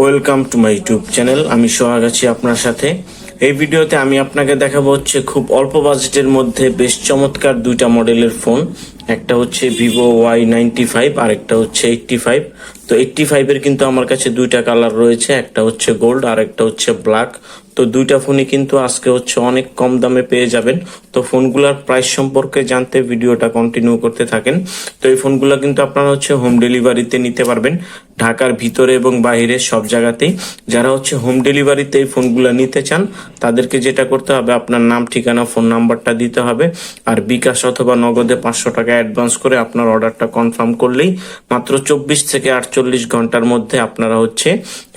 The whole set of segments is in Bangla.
Welcome to my YouTube channel. আমি সোহাগ আছি আপনার সাথে। এই ভিডিওতে আমি আপনাকে দেখাবো হচ্ছে খুব অল্প বাজেটের মধ্যে বেশ চমৎকার দুইটা মডেলের ফোন। একটা হচ্ছে ভিভো ওয়াই নাইনটি ফাইভ আর একটা হচ্ছে এইটটি ফাইভ তো এইটটি ফাইভের কিন্তু আমার কাছে দুইটা কালার রয়েছে, একটা হচ্ছে গোল্ড আর একটা হচ্ছে ব্ল্যাক তো দুইটা ফোনই কিন্তু আজকে হচ্ছে অনেক কম দামে পেয়ে যাবেন। তো ফোনগুলোর প্রাইস সম্পর্কে জানতে ভিডিওটা কন্টিনিউ করতে থাকেন। তো এই ফোনগুলো কিন্তু আপনারা হচ্ছে হোম ডেলিভারিতে নিতে পারবেন, ঢাকার ভিতরে এবং বাইরে সব জায়গাতেই। যারা হচ্ছে হোম ডেলিভারিতে এই ফোনগুলো নিতে চান, তাদেরকে যেটা করতে হবে, আপনার নাম, ঠিকানা ফোন নাম্বারটা দিতে হবে। আর বিকাশ অথবা নগদে পাঁচশো টাকা অ্যাডভান্স করে আপনার অর্ডারটা কনফার্ম করলেই মাত্র চব্বিশ থেকে আটচল্লিশ ঘণ্টার মধ্যে আপনারা হচ্ছে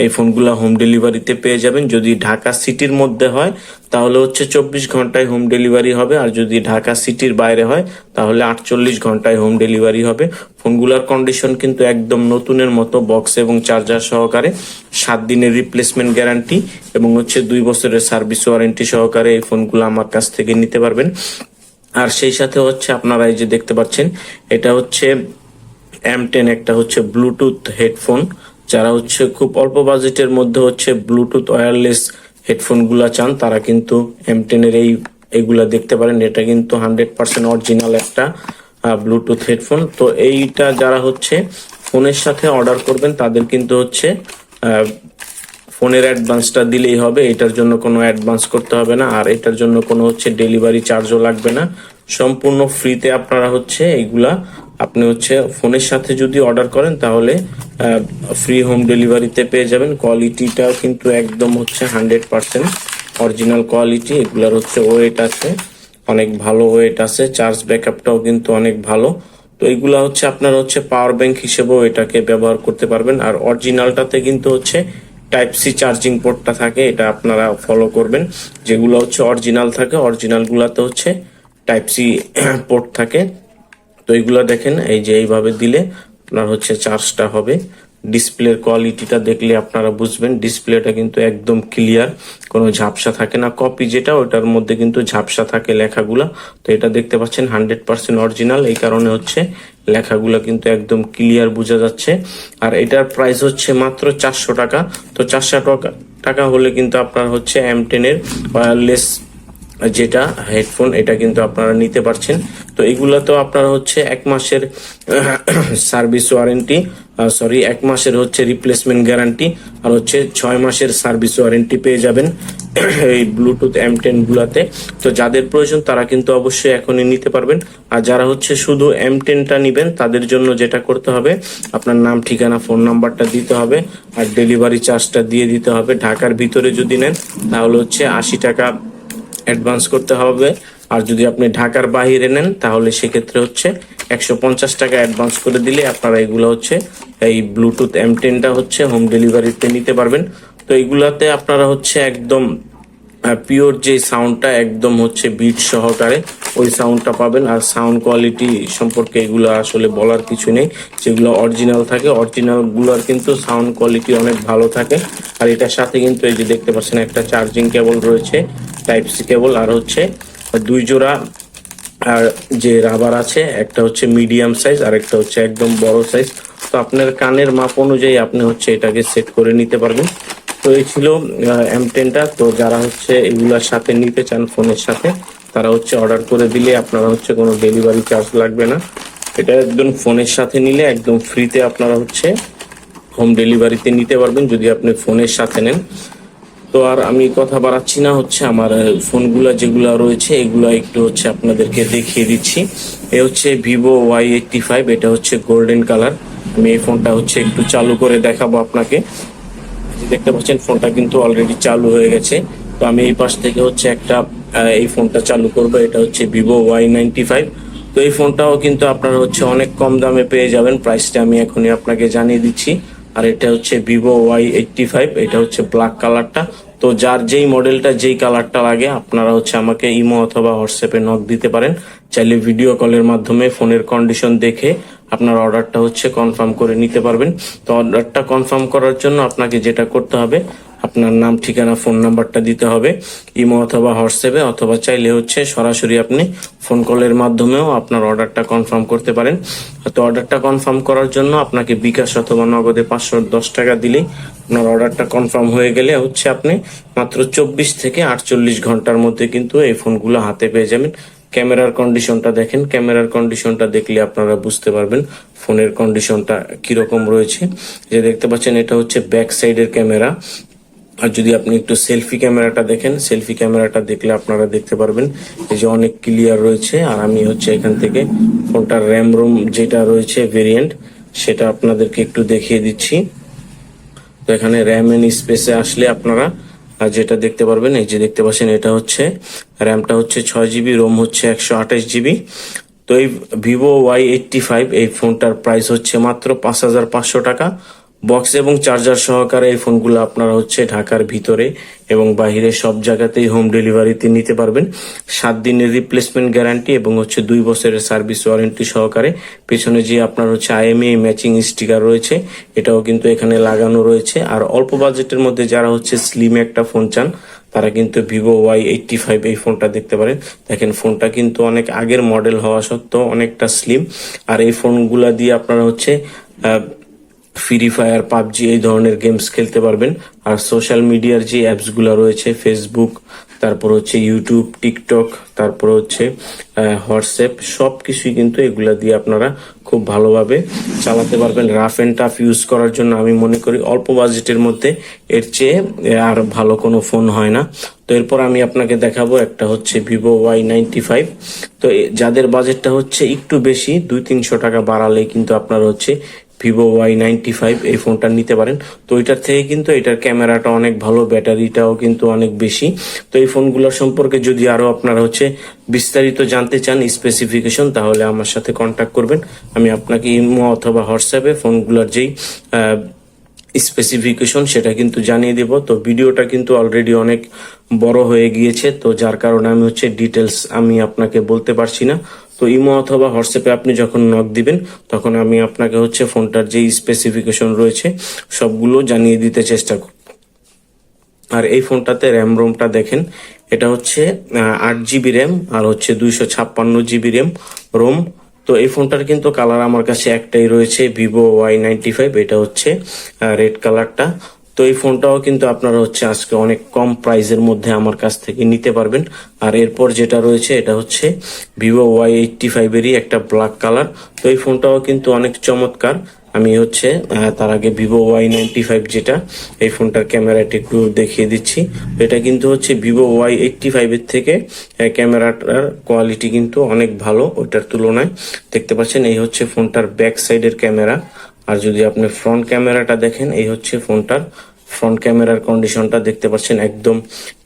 এই ফোনগুলো হোম ডেলিভারিতে পেয়ে যাবেন। যদি ঢাকা সিটির মধ্যে হয়, তাহলে হচ্ছে চব্বিশ ঘন্টায় হোম ডেলিভারি হবে। আর যদি ঢাকা সিটির বাইরে হয়, তাহলে আটচল্লিশ ঘন্টায় হোম ডেলিভারি হবে। ফোনগুলোর কন্ডিশন কিন্তু একদম নতুনের মতো বক্স এবং চার্জার সহকারে। সাত দিনের রিপ্লেসমেন্ট গ্যারান্টি এবং হচ্ছে দুই বছরের সার্ভিস ওয়ারেন্টি সহকারে এই ফোনগুলো আমার কাছ থেকে নিতে পারবেন। আর সেই সাথে হচ্ছে আপনারা এই যে দেখতে পাচ্ছেন, এটা হচ্ছে এম টেন একটা হচ্ছে ব্লুটুথ হেডফোন যারা হচ্ছে খুব অল্প বাজেটের মধ্যে হচ্ছে ব্লুটুথ ওয়্যারলেস হেডফোনগুলা চান, তারা কিন্তু এম টেনের এই, এগুলা দেখতে পারেন। এটা কিন্তু হান্ড্রেড পার্সেন্ট অরিজিনাল একটা ব্লুটুথ হেডফোন তো এইটা যারা হচ্ছে ফোনের সাথে অর্ডার করবেন, তাদের কিন্তু হচ্ছে ফোনের অ্যাডভান্সটা দিলেই হবে, এটার জন্য কোনো অ্যাডভান্স করতে হবে না, আর এটার জন্য কোনো হচ্ছে ডেলিভারি চার্জও লাগবে না। সম্পূর্ণ ফ্রিতে আপনারা হচ্ছে এইগুলা, আপনি হচ্ছে ফোনের সাথে যদি অর্ডার করেন, তাহলে ফ্রি হোম ডেলিভারিতে পেয়ে যাবেন। কোয়ালিটিটাও কিন্তু একদম হচ্ছে হান্ড্রেড পার্সেন্ট অরিজিনাল কোয়ালিটি এগুলার হচ্ছে ওয়েট আছে, অনেক ভালো ওয়েট আছে চার্জ ব্যাকআপটাও কিন্তু অনেক ভালো। তো এইগুলা হচ্ছে আপনার হচ্ছে পাওয়ার ব্যাংক হিসেবেও এটাকে ব্যবহার করতে পারবেন, আর অরিজিনালটাতে কিন্তু হচ্ছে টাইপ সি চার্জিং পোর্টটা থাকে, এটা আপনারা ফলো করবেন। যেগুলো হচ্ছে অরিজিনাল থাকে অরিজিনাল গুলাতে হচ্ছে টাইপ সি পোর্ট থাকে। তো এইগুলো দেখেন, এই যে এইভাবে দিলে আপনার হচ্ছে চার্জটা হবে। ডিসপ্লের কোয়ালিটিটা দেখলে আপনারা বুঝবেন ডিসপ্লেটা কিন্তু একদম ক্লিয়ার কোনো ঝাপসা থাকে না। কপি যেটা, ওটার মধ্যে কিন্তু ঝাপসা থাকে লেখাগুলা। তো এটা দেখতে পাচ্ছেন হান্ড্রেড পার্সেন্ট অরিজিনাল এই কারণে হচ্ছে লেখাগুলো কিন্তু একদম ক্লিয়ার বোঝা যাচ্ছে। আর এটার প্রাইস হচ্ছে মাত্র চারশো টাকা। তো চারশো টাকা টাকা হলে কিন্তু আপনার হচ্ছে এম টেনের ওয়্যারলেস যেটা হেডফোন এটা কিন্তু আপনারা নিতে পারছেন। তো এগুলা তো আপনারা হচ্ছে এক মাসের সার্ভিস ওয়ারেন্টি সরি এক মাসের হচ্ছে রিপ্লেসমেন্ট গ্যারান্টি আর হচ্ছে ছয় মাসের সার্ভিস ওয়ারেন্টি পেয়ে যাবেন এই ব্লুটুথ এম টেন গুলাতে। তো যাদের প্রয়োজন, তারা কিন্তু অবশ্যই এখনই নিতে পারবেন। আর যারা হচ্ছে শুধু এম টেনটা নিবেন, তাদের জন্য যেটা করতে হবে, আপনার নাম, ঠিকানা ফোন নাম্বারটা দিতে হবে আর ডেলিভারি চার্জটা দিয়ে দিতে হবে। ঢাকার ভিতরে যদি নেন, তাহলে হচ্ছে আশি টাকা অ্যাডভান্স করতে হবে। আর যদি আপনি ঢাকার বাহিরে নেন, তাহলে সেক্ষেত্রে হচ্ছে একশো পঞ্চাশ টাকা অ্যাডভান্স করে দিলে আপনারা এগুলো হচ্ছে এই ব্লুটুথ এম টেনটা হচ্ছে হোম ডেলিভারিতে নিতে পারবেন। তো এগুলাতে আপনারা হচ্ছে একদম পিওর যে সাউন্ডটা একদম হচ্ছে বিট সহকারে ওই সাউন্ডটা পাবেন। আর সাউন্ড কোয়ালিটি সম্পর্কে এগুলো আসলে বলার কিছু নেই। যেগুলো অরিজিনাল থাকে অরিজিনালগুলোর কিন্তু সাউন্ড কোয়ালিটি অনেক ভালো থাকে। আর এটার সাথে কিন্তু এই যে দেখতে পাচ্ছেন একটা চার্জিং কেবল রয়েছে টাইপ সি কেবল আর হচ্ছে দুই জোড়া, আর যে রাবার আছে, একটা হচ্ছে মিডিয়াম সাইজ, আর একটা হচ্ছে একদম বড় সাইজ। তো আপনার কানের মাপ অনুযায়ী আপনি হচ্ছে এটাকে সেট করে নিতে পারবেন। তো এই ছিল এম টেনটা তো যারা হচ্ছে এগুলার সাথে নিতে চান ফোনের সাথে, তারা হচ্ছে অর্ডার করে দিলে আপনারা হচ্ছে কোনো ডেলিভারি চার্জ লাগবে না। এটা একদম ফোনের সাথে নিলে একদম ফ্রিতে আপনারা হচ্ছে হোম ডেলিভারিতে নিতে পারবেন, যদি আপনি ফোনের সাথে নেন। তো আর আমি কথা বাড়াচ্ছি না, হচ্ছে আমার ফোনগুলো যেগুলো রয়েছে, এগুলো একটু হচ্ছে আপনাদেরকে দেখিয়ে দিচ্ছি। এ হচ্ছে ভিভো ওয়াই এইটটি ফাইভ, এটা হচ্ছে গোল্ডেন কালার আমি এই ফোনটা হচ্ছে একটু চালু করে দেখাবো আপনাকে। দেখতে পাচ্ছেন, ফোনটা কিন্তু অলরেডি চালু হয়ে গেছে। তো আমি এই পাশ থেকে হচ্ছে একটা এই ফোনটা চালু করব, এটা হচ্ছে ভিভো ওয়াই নাইনটি ফাইভ। তো এই ফোনটাও কিন্তু আপনারা হচ্ছে অনেক কম দামে পেয়ে যাবেন। প্রাইসটা আমি এখনই আপনাকে জানিয়ে দিচ্ছি। আর এটা হচ্ছে ভিভো ওয়াই এইটটি ফাইভ এটা হচ্ছে ব্ল্যাক কালারটা তো যার যেই মডেলটা যেই কালারটা লাগে, আপনারা হচ্ছে আমাকে ইমো অথবা হোয়াটসঅ্যাপে নক দিতে পারেন। চাইলে ভিডিও কলের মাধ্যমে ফোনের কন্ডিশন দেখে আপনার অর্ডারটা হচ্ছে কনফার্ম করে নিতে পারবেন। তো অর্ডারটা কনফার্ম করার জন্য আপনাকে যেটা করতে হবে আপনার নাম, ঠিকানা, ফোন নাম্বারটা দিতে হবে। ইমো অথবা হোয়াটসঅ্যাপে অথবা চাইলে হচ্ছে সরাসরি আপনি ফোন কলের মাধ্যমেও আপনার অর্ডারটা কনফার্ম করতে পারেন। তো অর্ডারটা কনফার্ম করার জন্য আপনাকে বিকাশ অথবা নগদে পাঁচশো দশ টাকা দিলেই আপনার অর্ডারটা কনফার্ম হয়ে গেলে হচ্ছে আপনি মাত্র চব্বিশ থেকে আটচল্লিশ ঘণ্টার মধ্যে কিন্তু এই ফোনগুলো হাতে পেয়ে যাবেন। ক্যামেরার কন্ডিশনটা দেখেন। ক্যামেরার কন্ডিশনটা দেখলে আপনারা বুঝতে পারবেন ফোনের কন্ডিশনটা কীরকম রয়েছে। যে দেখতে পাচ্ছেন, এটা হচ্ছে ব্যাক সাইডের ক্যামেরা। আর যদি আপনি একটু সেলফি ক্যামেরাটা দেখেন সেলফি ক্যামেরাটা দেখলে আপনারা দেখতে পারবেন এই যে অনেক ক্লিয়ার রয়েছে। আর আমি হচ্ছে এখান থেকে ফোনটার র্যাম রোম যেটা রয়েছে ভেরিয়েন্ট সেটা আপনাদেরকে একটু দেখিয়ে দিচ্ছি। তো এখানে র্যাম এন্ড স্পেসে আসলে আপনারা যেটা দেখতে পারবেন, এই যে দেখতে পাচ্ছেন, এটা হচ্ছে র্যামটা হচ্ছে ছয় জিবি রোম হচ্ছে একশো আঠাশ জিবি তো এই ভিভো ওয়াই এইটটি ফাইভ এই ফোনটার প্রাইস হচ্ছে মাত্র পাঁচ হাজার পাঁচশো টাকা। বক্স এবং চার্জার সহকারে এই ফোনগুলো আপনারা হচ্ছে ঢাকার ভিতরে এবং বাইরে সব জায়গাতেই হোম ডেলিভারিতে নিতে পারবেন। সাত দিনের রিপ্লেসমেন্ট গ্যারান্টি এবং হচ্ছে দুই বছরের সার্ভিস ওয়ারেন্টি সহকারে। পেছনে যে আপনার হচ্ছে আইএমএ ম্যাচিং স্টিকার রয়েছে, এটাও কিন্তু এখানে লাগানো রয়েছে। আর অল্প বাজেটের মধ্যে যারা হচ্ছে স্লিম একটা ফোন চান, তারা কিন্তু ভিভো ওয়াই এইটটি ফাইভ এই ফোনটা দেখতে পারেন। দেখেন, ফোনটা কিন্তু অনেক আগের মডেল হওয়া সত্ত্বেও অনেকটা স্লিম আর এই ফোনগুলা দিয়ে আপনারা হচ্ছে ফ্রি ফায়ার পাবজি এই ধরনের গেমস খেলতে পারবেন। আর সোশ্যাল মিডিয়ার যে অ্যাপসগুলো রয়েছে ফেসবুক তারপর হচ্ছে ইউটিউব টিকটক তারপর হচ্ছে হোয়াটসঅ্যাপ সব কিছুই কিন্তু এগুলা দিয়ে আপনারা খুব ভালোভাবে চালাতে পারবেন। রাফ অ্যান্ড টাফ ইউজ করার জন্য আমি মনে করি অল্প বাজেটের মধ্যে এর চেয়ে আর ভালো কোনো ফোন হয় না। তো এরপর আমি আপনাকে দেখাবো একটা হচ্ছে ভিভো ওয়াই নাইনটি ফাইভ তো যাদের বাজেটটা হচ্ছে একটু বেশি, দুই তিনশো টাকা বাড়ালে কিন্তু আপনার হচ্ছে ভিভো ওয়াই নাইনটি ফাইভ এই ফোনটা নিতে পারেন। তো এটার থেকে কিন্তু এটার ক্যামেরাটা অনেক ভালো, ব্যাটারিটাও কিন্তু অনেক বেশি। তো এই ফোনগুলো সম্পর্কে যদি আরও আপনারা হচ্ছে বিস্তারিত জানতে চান স্পেসিফিকেশন তাহলে আমার সাথে কন্ট্যাক্ট করবেন। আমি আপনাকে ইমো অথবা হোয়াটসঅ্যাপে ফোনগুলোর যেই স্পেসিফিকেশন সেটা কিন্তু জানিয়ে দেব। তো ভিডিওটা কিন্তু অলরেডি অনেক বড় হয়ে গিয়েছে। তো যার কারণে আমি হচ্ছে ডিটেলস আমি আপনাকে বলতে পারছি না। তো ইমো অথবা হোয়াটসঅ্যাপে আপনি যখন নক দিবেন, তখন আমি আপনাকে হচ্ছে ফোনটার যে স্পেসিফিকেশন রয়েছে, সবগুলো জানিয়ে দিতে চেষ্টা করব। আর এই ফোনটাতে র্যাম রোমটা দেখেন, এটা হচ্ছে আট জিবি র্যাম আর হচ্ছে দুইশো ছাপ্পান্ন জিবি র্যাম রোম তো এই ফোনটার কিন্তু কালার আমার কাছে একটাই রয়েছে ভিভো ওয়াই নাইনটি ফাইভ এটা হচ্ছে রেড কালারটা তো এই ফোনটাও কিন্তু আপনারা হচ্ছে আজকে অনেক কম প্রাইসের মধ্যে আমার কাছ থেকে নিতে পারবেন। আর এরপর যেটা রয়েছে, এটা হচ্ছে ভিভো ওয়াই এইটটি ফাইভেরই একটা ব্ল্যাক কালার তো এই ফোনটাও কিন্তু অনেক চমৎকার। আমি হচ্ছে তার আগে ভিভো ওয়াই নাইনটি ফাইভ যেটা, এই ফোনটার ক্যামেরাটি একটু দেখিয়ে দিচ্ছি। এটা কিন্তু হচ্ছে ভিভো ওয়াই এইটটি ফাইভের থেকে ক্যামেরাটার কোয়ালিটি কিন্তু অনেক ভালো ওইটার তুলনায়। দেখতে পাচ্ছেন, এই হচ্ছে ফোনটার ব্যাক সাইডের ক্যামেরা। আর যদি আপনি ফ্রন্ট ক্যামেরাটা দেখেন, এই হচ্ছে ফোনটার। ফ্রন্ট ক্যামেরার কন্ডিশনটা দেখতে পাচ্ছেন একদম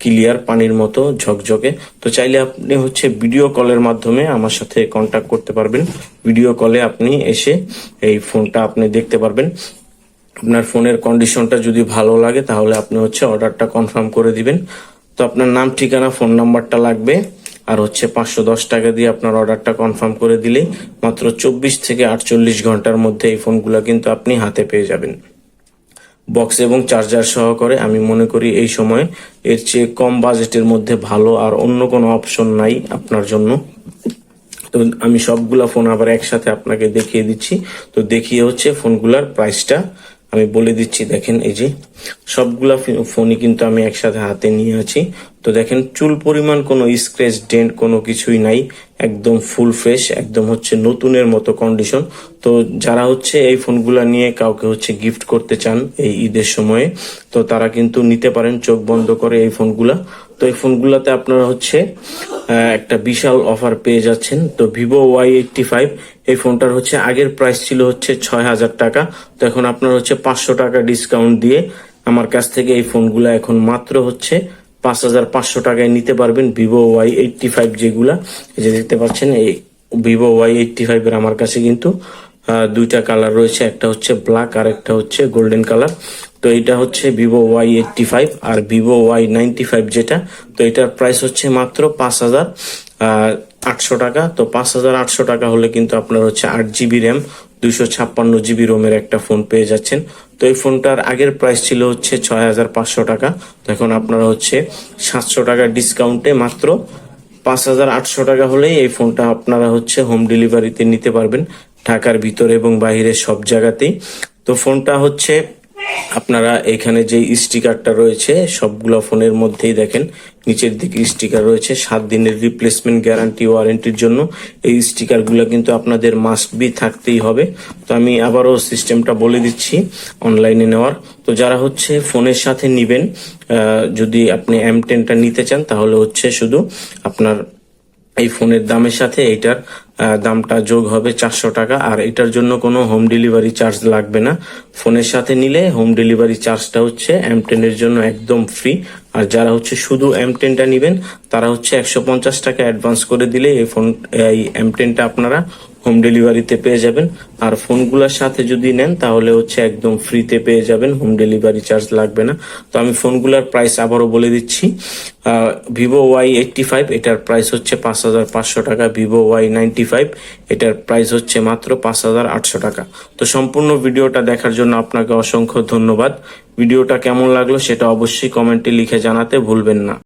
ক্লিয়ার পানির মতো, ঝকঝকে। তো চাইলে আপনি হচ্ছে ভিডিও কলের মাধ্যমে আমার সাথে কন্ট্যাক্ট করতে পারবেন। ভিডিও কলে আপনি এসে এই ফোনটা আপনি দেখতে পারবেন। আপনার ফোনের কন্ডিশনটা যদি ভালো লাগে, তাহলে আপনি হচ্ছে অর্ডারটা কনফার্ম করে দিবেন। তো আপনার নাম, ঠিকানা ফোন নাম্বারটা লাগবে। আর হচ্ছে পাঁচশো দশ টাকা দিয়ে আপনার অর্ডারটা কনফার্ম করে দিলে মাত্র চব্বিশ থেকে আটচল্লিশ ঘণ্টার মধ্যে এই ফোনগুলো কিন্তু আপনি হাতে পেয়ে যাবেন। বক্স এবং চার্জার সহকারে আমি মনে করি এই সময় এর চেয়ে কম বাজেটের মধ্যে ভালো আর অন্য কোনো অপশন নাই আপনার জন্য। তো আমি সবগুলা ফোন আবার একসাথে আপনাকে দেখিয়ে দিচ্ছি। তো দেখিয়ে হচ্ছে ফোনগুলার প্রাইসটা আমি বলে দিচ্ছি, দেখেন এই যে সবগুলা ফোনই কিন্তু আমি একসাথে হাতে নিয়ে আছি। তো দেখেন, চুল পরিমাণ কোনো স্ক্র্যাচ ডেন্ট কোনো কিছুই নাই, একদম ফুল ফ্রেশ একদম হচ্ছে নতুনের মতো কন্ডিশন তো যারা হচ্ছে এই ফোনগুলা নিয়ে কাউকে হচ্ছে গিফট করতে চান এই ঈদের সময়ে, তো তারা কিন্তু নিতে পারেন, চোখ বন্ধ করে এই ফোনগুলা। তো এই ফোনগুলাতে আপনারা হচ্ছে একটা বিশাল অফার পেয়ে যাচ্ছেন। তো ভিভো ওয়াই এইটটি ফাইভ এই ফোনটার হচ্ছে আগের প্রাইস ছিল হচ্ছে ছয় হাজার টাকা। তো এখন আপনার হচ্ছে পাঁচশো টাকা ডিসকাউন্ট দিয়ে আমার কাছ থেকে এই ফোনগুলা এখন মাত্র হচ্ছে পাঁচ হাজার পাঁচশো টাকায় নিতে পারবেন ভিভো ওয়াই এইটটি ফাইভ যেগুলা যে দেখতে পাচ্ছেন, এই ভিভো ওয়াই এইটটি ফাইভ এর আমার কাছে কিন্তু দুইটা কালার রয়েছে, একটা হচ্ছে ব্ল্যাক আর একটা হচ্ছে গোল্ডেন কালার তো এটা হচ্ছে ভিভো ওয়াই এইটটি ফাইভ আর ভিভো ওয়াই নাইনটি ফাইভ যেটা, তো এটার প্রাইস হচ্ছে মাত্র পাঁচ হাজার আটশো টাকা। তো পাঁচ হাজার আটশো টাকা হলে কিন্তু আপনার হচ্ছে আট জিবি র্যাম, দুইশো ছাপ্পান্ন জিবি রোমের একটা ফোন পেয়ে যাচ্ছেন। তো এই ফোনটার আগের প্রাইস ছিল হচ্ছে ছয় হাজার পাঁচশো টাকা। তো এখন আপনারা হচ্ছে সাতশো টাকা ডিসকাউন্টে মাত্র পাঁচ হাজার আটশো টাকা হলেই এই ফোনটা আপনারা হচ্ছে হোম ডেলিভারিতে নিতে পারবেন। ঢাকার ভিতরে এবং বাইরে সব জায়গাতেই। তো ফোনটা হচ্ছে আপনারা এখানে যে স্টিকারটা রয়েছে, সবগুলো ফোনের মধ্যেই দেখেন, নিচের দিকে স্টিকার রয়েছে, সাত দিনের রিপ্লেসমেন্ট গ্যারান্টি ওয়ারেন্টির জন্য। এই স্টিকারগুলো কিন্তু আপনাদের মাস্ট বি থাকতেই হবে। তো আমি আবারও সিস্টেমটা বলে দিচ্ছি অনলাইনে নেওয়ার। তো যারা হচ্ছে ফোনের সাথে নিবেন যদি আপনি এম টেনটা নিতে চান, তাহলে হচ্ছে শুধু আপনার এই ফোনের দামের সাথে এটার দামটা যোগ হবে চারশো টাকা। আর এটার জন্য কোনো হোম ডেলিভারি চার্জ লাগবে না। ফোনের সাথে নিলে হোম ডেলিভারি চার্জটা হচ্ছে এম টেনের জন্য একদম ফ্রি আর যারা হচ্ছে শুধু এম টেনটা নেবেন, তারা হচ্ছে একশো পঞ্চাশ টাকা অ্যাডভান্স করে দিলে এই ফোন এই এম টেনটা আপনারা হোম ডেলিভারিতে পেয়ে যাবেন। আর ফোনগুলোর সাথে যদি নেন, তাহলে হচ্ছে একদম ফ্রিতে পেয়ে যাবেন। হোম ডেলিভারি চার্জ লাগবে না। তো আমি ফোনগুলোর প্রাইস আবারও বলে দিচ্ছি। ভিভো ওয়াই এইটটি ফাইভ, এটার প্রাইস হচ্ছে পাঁচ হাজার পাঁচশো টাকা। ভিভো ওয়াই নাইনটি ফাইভ, এটার প্রাইস হচ্ছে মাত্র পাঁচ হাজার আটশো টাকা। তো সম্পূর্ণ ভিডিওটা দেখার জন্য আপনাকে অসংখ্য ধন্যবাদ। ভিডিওটা কেমন লাগল সেটা অবশ্যই কমেন্টে লিখে জানাতে ভুলবেন না।